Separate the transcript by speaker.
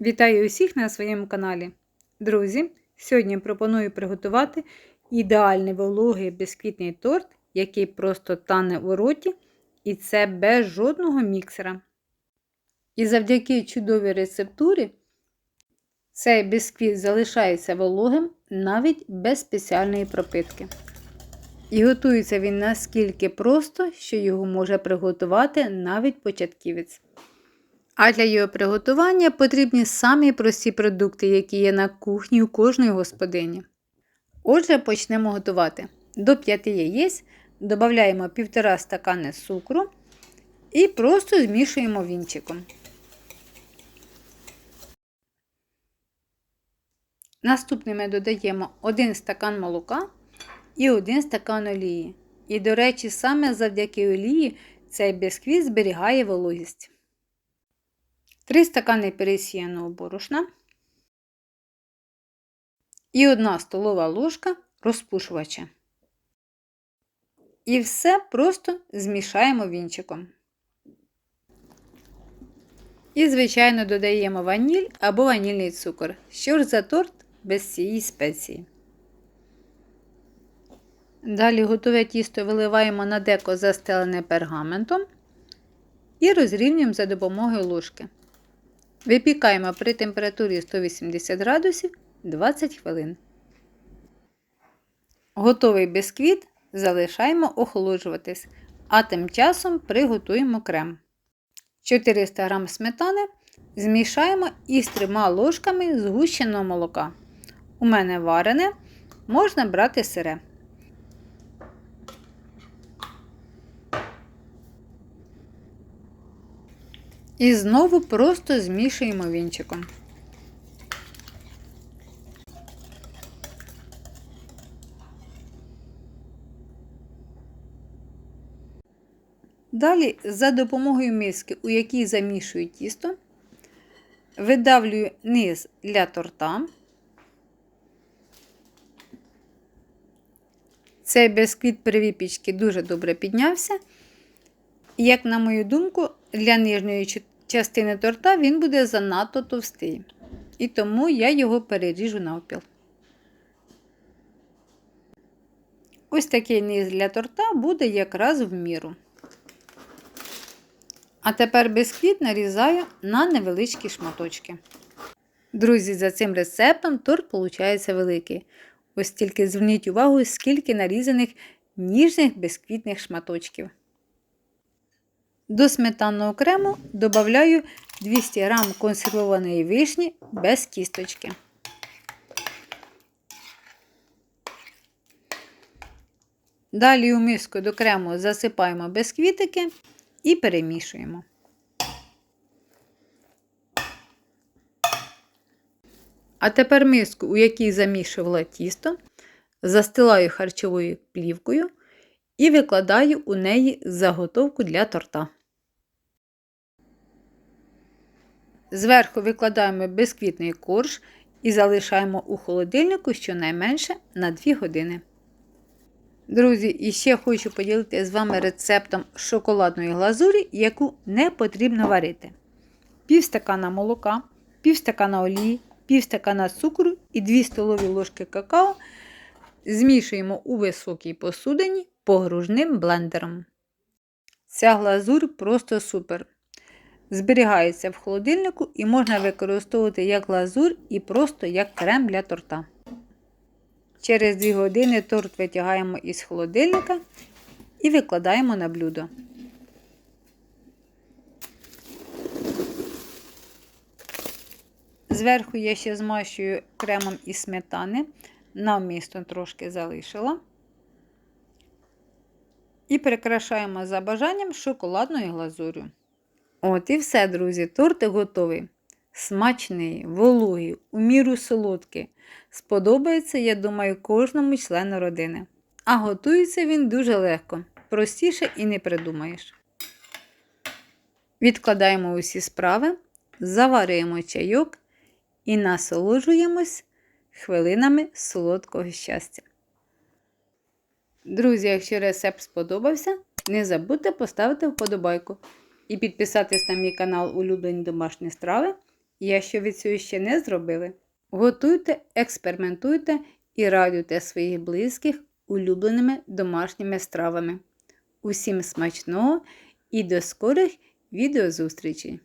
Speaker 1: Вітаю усіх на своєму каналі. Друзі, сьогодні пропоную приготувати ідеальний вологий бісквітний торт, який просто тане у роті, і це без жодного міксера. І завдяки чудовій рецептурі цей бісквіт залишається вологим навіть без спеціальної пропитки. І готується він наскільки просто, що його може приготувати навіть початківець. А для його приготування потрібні самі прості продукти, які є на кухні у кожної господині. Отже, почнемо готувати. До 5 яєць додаємо 1,5 стакани цукру і просто змішуємо вінчиком. Наступними додаємо 1 стакан молока і 1 стакан олії. І, до речі, саме завдяки олії цей бісквіт зберігає вологість. 3 стакани пересіяного борошна і 1 столова ложка розпушувача. І все просто змішаємо вінчиком. І, звичайно, додаємо ваніль або ванільний цукор. Що ж за торт без цієї спеції. Далі готове тісто виливаємо на деко застелене пергаментом і розрівнюємо за допомогою ложки. Випікаємо при температурі 180 градусів 20 хвилин. Готовий бісквіт залишаємо охолоджуватись, а тим часом приготуємо крем. 400 г сметани змішаємо із трьома ложками згущеного молока. У мене варене, можна брати сире. І знову просто змішуємо вінчиком. Далі, за допомогою миски, у якій замішую тісто, видавлюю низ для торта. Цей бісквіт при випічці дуже добре піднявся. Як на мою думку, для нижньої частини торта він буде занадто товстий. І тому я його переріжу навпіл. Ось такий низ для торта буде якраз в міру. А тепер бісквіт нарізаю на невеличкі шматочки. Друзі, за цим рецептом торт виходить великий. Ось тільки зверніть увагу, скільки нарізаних ніжних бісквітних шматочків. До сметанного крему додаю 200 г консервованої вишні без кісточки. Далі у миску до крему засипаємо бісквітики і перемішуємо. А тепер миску, у якій замішувала тісто, застилаю харчовою плівкою і викладаю у неї заготовку для торта. Зверху викладаємо безквітний корж і залишаємо у холодильнику щонайменше на 2 години. Друзі, і ще хочу поділитися з вами рецептом шоколадної глазурі, яку не потрібно варити. Пів стакана молока, пів стакана олії, пів стакана цукру і 2 столові ложки какао змішуємо у високій посудині погружним блендером. Ця глазур просто супер. Зберігається в холодильнику і можна використовувати як глазур і просто як крем для торта. Через 2 години торт витягаємо із холодильника і викладаємо на блюдо. Зверху я ще змащую кремом із сметани, навмісно трошки залишила. І прикрашаємо за бажанням шоколадною глазурю. От і все, друзі, торт готовий. Смачний, вологий, у міру солодкий. Сподобається, я думаю, кожному члену родини. А готується він дуже легко, простіше і не придумаєш. Відкладаємо усі справи, заварюємо чайок і насолоджуємось хвилинами солодкого щастя. Друзі, якщо рецепт сподобався, не забудьте поставити вподобайку і підписатись на мій канал Улюблені домашні страви якщо ви цього ще не зробили, готуйте, експериментуйте і радуйте своїх близьких улюбленими домашніми стравами. Усім смачного і до скорих відеозустрічей!